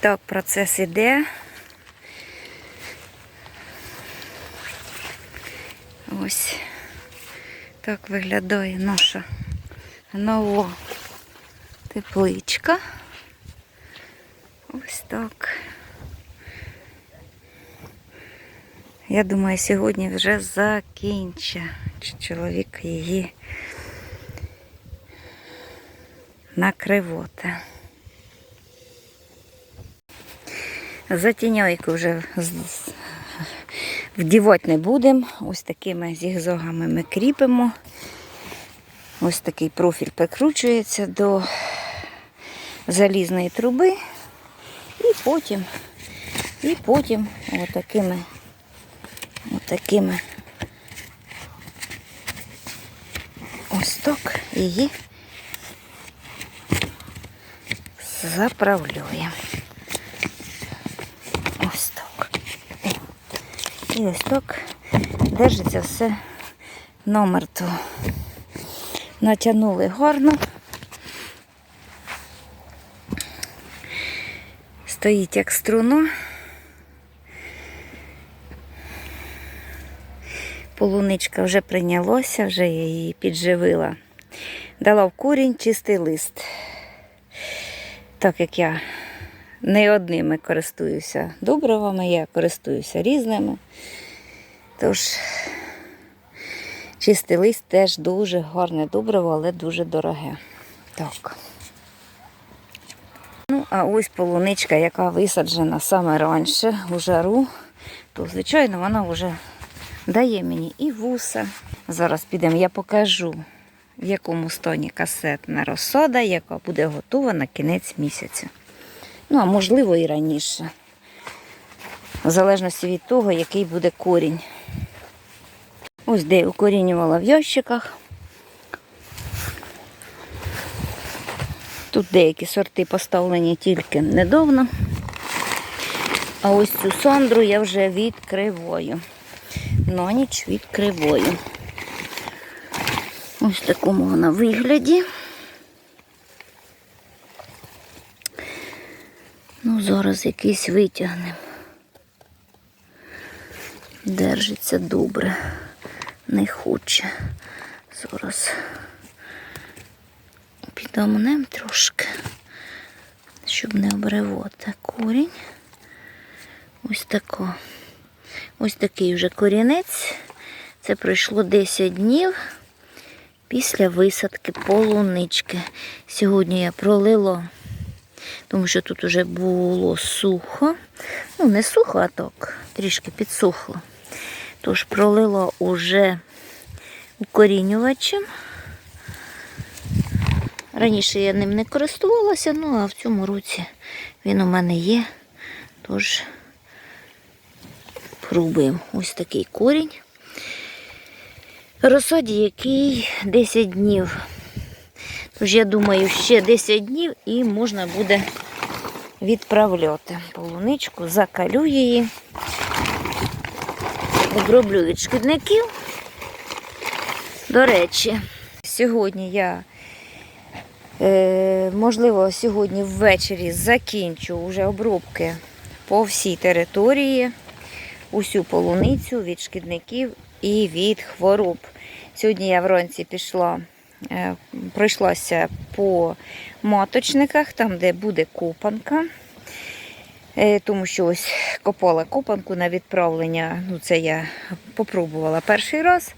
Так процес іде. Ось так виглядає наша нова тепличка. Ось так. Я думаю, сьогодні вже закінчить чоловік її накривоти. Затіньойку вже вдівати не будемо. Ось такими зігзогами ми кріпимо. Ось такий профіль прикручується до залізної труби. І потім, і потім отакими, отакими ось так її заправляємо. Ось так. О. І ось так держиться все намертво. Натягнули гарно. Стоїть як струна. Полуничка вже прийнялося, вже я її підживила. Дала в курінь чистий лист. Так як я не одними користуюся добривами, я користуюся різними. Тож чистий лист теж дуже гарне добриво, але дуже дороге. Так. Ну, а ось полуничка, яка висаджена саме раніше у жару, то, звичайно, вона вже дає мені і вуса. Зараз підемо, я покажу, в якому стані касетна розсада, яка буде готова на кінець місяця. Ну, а можливо і раніше. В залежності від того, який буде корінь. Ось де укорінювала в ящиках. Тут деякі сорти поставлені тільки недавно. А ось цю сандру я вже відкриваю. На ніч відкриваю. Ось в такому вона вигляді. Зараз якийсь витягнемо. Держиться добре, не хоче. Зараз підомнем трошки, щоб не обривати корінь. Ось тако. Ось такий вже корінець. Це пройшло 10 днів після висадки полунички. Сьогодні я пролила, тому що тут вже було сухо. Ну, не сухо, а так, трішки підсухло. Тож пролила уже укорінювачем. Раніше я ним не користувалася, ну а в цьому році він у мене є. Тож пробуємо ось такий корінь. Розсаді, який 10 днів. Тож, я думаю, ще 10 днів і можна буде відправляти полуничку, закалю її, оброблю від шкідників. До речі, сьогодні я, е, можливо, сьогодні ввечері закінчу вже обробки по всій території, усю полуницю від шкідників і від хвороб. Сьогодні я вранці пішла, пройшлася по маточниках, там, де буде копанка. Е, Тому що ось копала копанку на відправлення. Ну, це я попробувала перший раз.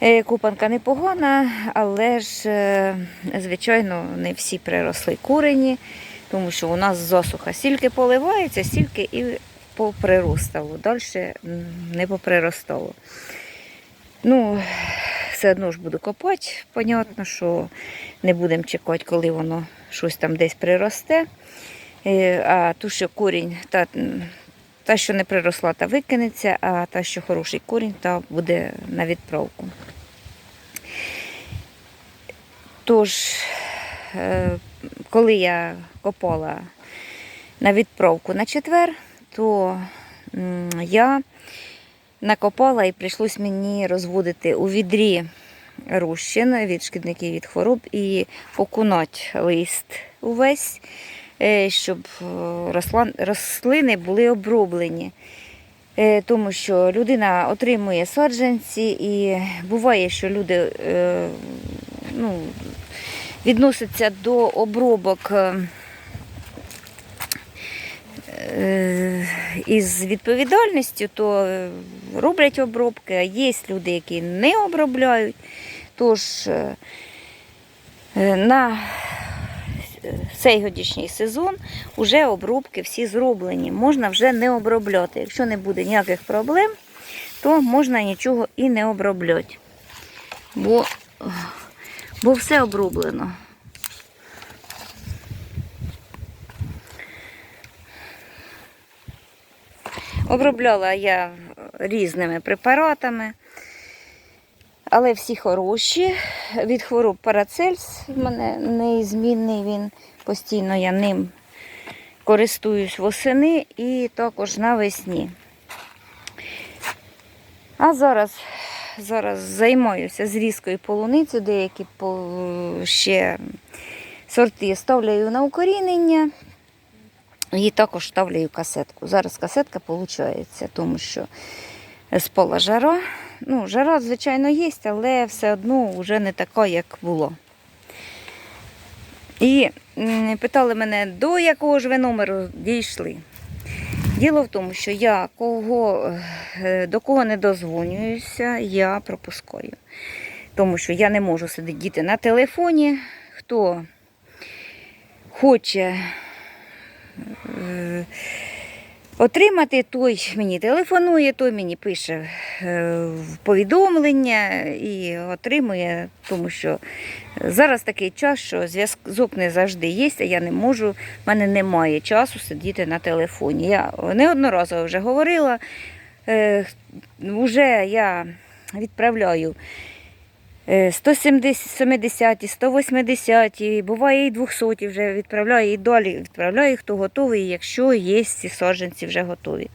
Е, Купанка непогана, але ж, е, звичайно, не всі приросли курені, тому що у нас засуха стільки поливається, стільки і поприростало. Далі не поприростало. Ну, все одно ж буду копати. Понятно, що не будемо чекати, коли воно щось там десь приросте. Е, А ту, що корінь, та, та, що не приросла, та викинеться, а та, що хороший корінь, та буде на відправку. Тож, е, коли я копала на відправку на четвер, то я накопала і прийшлось мені розводити у відрі розчин від шкідників від хвороб і окунати лист увесь е, щоб е, рослини були оброблені. Е, Тому що людина отримує саджанці, і буває, що люди ну, відносяться до обробок із відповідальністю, то е, роблять обробки, а є люди, які не обробляють. Тож е, е, на цей годішній сезон вже обробки всі зроблені. Можна вже не обробляти. Якщо не буде ніяких проблем, то можна нічого і не обробляти. Бо, бо все оброблено. Обробляла я різними препаратами, але всі хороші. Від хвороб парацельс в мене неізмінний, він постійно я ним користуюсь восени і також навесні. А зараз, зараз займаюся зрізкою полуниці, деякі ще сорти ставляю на укорінення. І також ставлю касетку. Зараз касетка виходить, тому що спала жара. Ну, жара, звичайно, є, але все одно вже не така, як було. І питали мене, до якого ж ви номеру дійшли. Діло в тому, що я кого, е, до кого не дозвонююся, я пропускаю. Тому що я не можу сидіти на телефоні. Хто хоче отримати, той мені телефонує, той мені пише е, повідомлення і отримує, тому що зараз такий час, що зв'язок не завжди є, а я не можу, в мене немає часу сидіти на телефоні. Я неодноразово вже говорила, е, вже я відправляю. Е, 170, 180, буває і 200 вже відправляю, і далі відправляю, хто готовий, якщо є ці саджанці вже готові.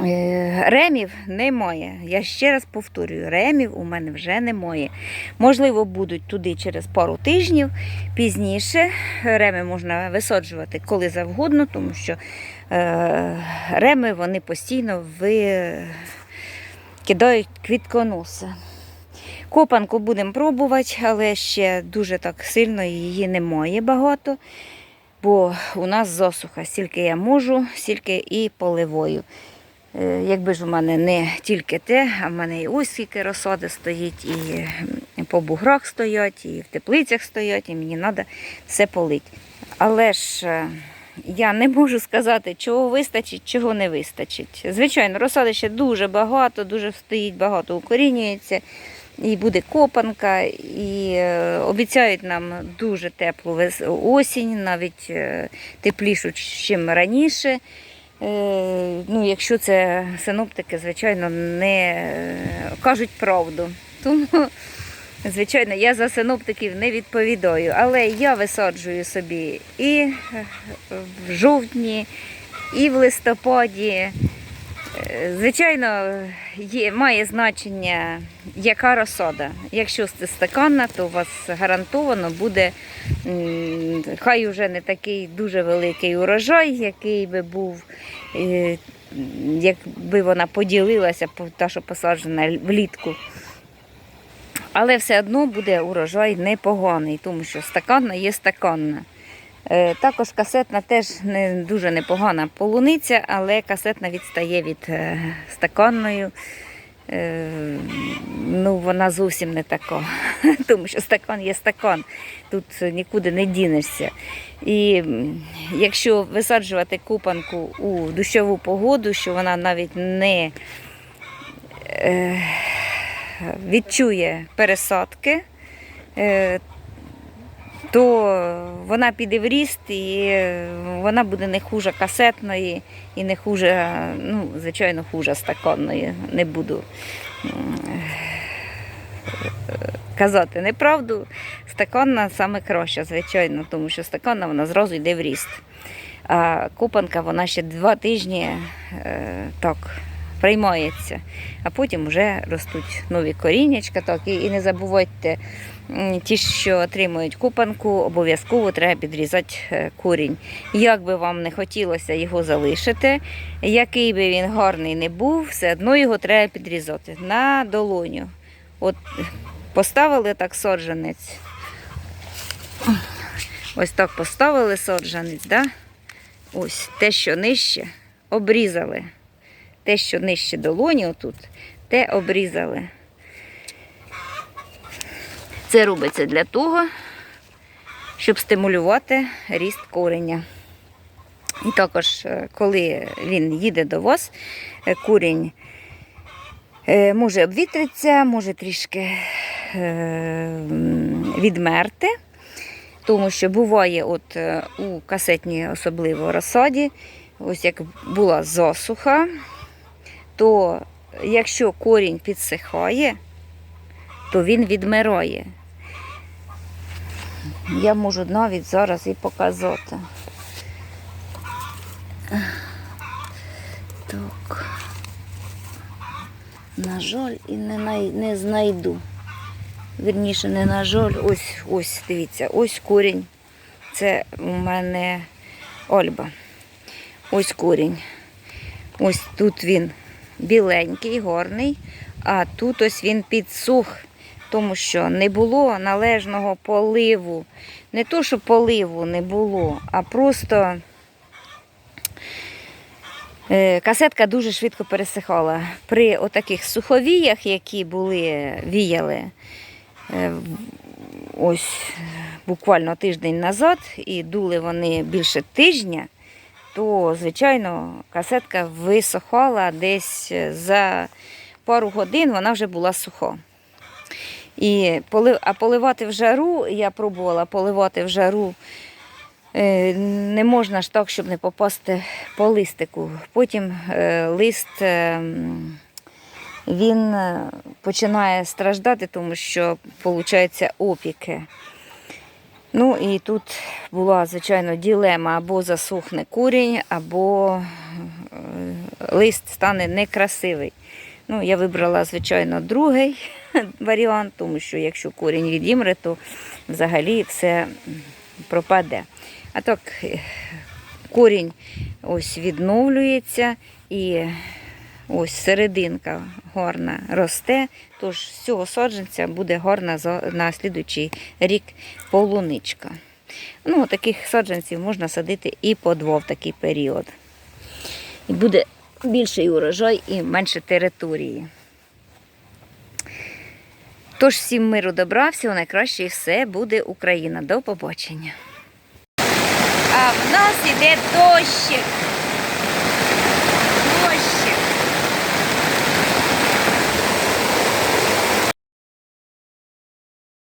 Е, Ремів немає. Я ще раз повторюю, ремів у мене вже немає. Можливо, будуть туди через пару тижнів пізніше. Реми можна висаджувати коли завгодно, тому що е, реми вони постійно викидають квітконоси. Копанку будемо пробувати, але ще дуже так сильно її немає багато, бо у нас засуха. Стільки я можу, стільки і поливою. Е, Якби ж у мене не тільки те, а в мене і ось скільки розсади стоїть, і по буграх стоять, і в теплицях стоять, і мені треба все полити. Але ж е, я не можу сказати, чого вистачить, чого не вистачить. Звичайно, розсади ще дуже багато, дуже стоїть багато, укорінюється. І буде копанка, і е, обіцяють нам дуже теплу осінь, навіть е, теплішу, ніж раніше. Е, ну, якщо це синоптики, звичайно, не кажуть правду. Тому, звичайно, я за синоптиків не відповідаю. Але я висаджую собі і в жовтні, і в листопаді. Е, Звичайно, є, має значення, яка розсада. Якщо це стаканна, то у вас гарантовано буде, хай вже не такий дуже великий урожай, який би був, е, якби вона поділилася, та, що посаджена влітку. Але все одно буде урожай непоганий, тому що стаканна є стаканна. Е, Також касетна теж не дуже непогана полуниця, але касетна відстає від е, стаканної. Е, Ну, вона зовсім не така, тому що стакан є стакан, тут нікуди не дінешся. І якщо висаджувати купанку у дощову погоду, що вона навіть не відчує пересадки, то вона піде в ріст і е, вона буде не хуже касетної і не хуже, ну, звичайно, хуже стаканної. Не буду казати неправду. Стаканна саме краща, звичайно, тому що стаканна вона зразу йде в ріст. А копанка вона ще два тижні е, так приймається, а потім вже ростуть нові коріннячка. Так, і, і не забувайте, ті, що отримують купанку, обов'язково треба підрізати е, корінь. Як би вам не хотілося його залишити, який би він гарний не був, все одно його треба підрізати на долоню. От поставили так саджанець. Ось так поставили саджанець, да? Ось те, що нижче, обрізали. Те, що нижче долоні отут, те обрізали. Це робиться для того, щоб стимулювати ріст кореня. І також, е, коли він їде до вас, е, курінь е, може обвітритися, може трішки відмерти. Тому що буває, от у касетній особливо розсаді, ось як була засуха, то якщо корінь підсихає, то він відмирає. Я можу навіть зараз і показати. Так. На жаль, і не, най... не знайду. Вірніше, не на жаль, ось, ось, дивіться, ось корінь. Це у мене Ольба. Ось корінь. Ось тут він біленький, горний, а тут ось він підсух, тому що не було належного поливу. Не то, що поливу не було, а просто е, касетка дуже швидко пересихала. При отаких суховіях, які були, віяли, е, ось буквально тиждень назад, і дули вони більше тижня, то, звичайно, касетка висохала десь за пару годин вона вже була суха. І полив, а поливати в жару, я пробувала поливати в жару. е, Не можна ж так, щоб не попасти по листику. Потім е, лист е, він починає страждати, тому що виходить опіки. Ну і тут була, звичайно, ділема або засухне курінь, або лист стане некрасивий. Ну, я вибрала, звичайно, другий варіант, тому що якщо корінь відімре, то взагалі все пропаде. А так, корінь ось відновлюється і ось серединка гарна росте, тож з цього саджанця буде гарна на слідуючий рік полуничка. Ну, таких саджанців можна садити і по два в такий період. І буде більший урожай і менше території. Тож всім миру добра, всього найкраще і все буде Україна. До побачення. А в нас іде дощик.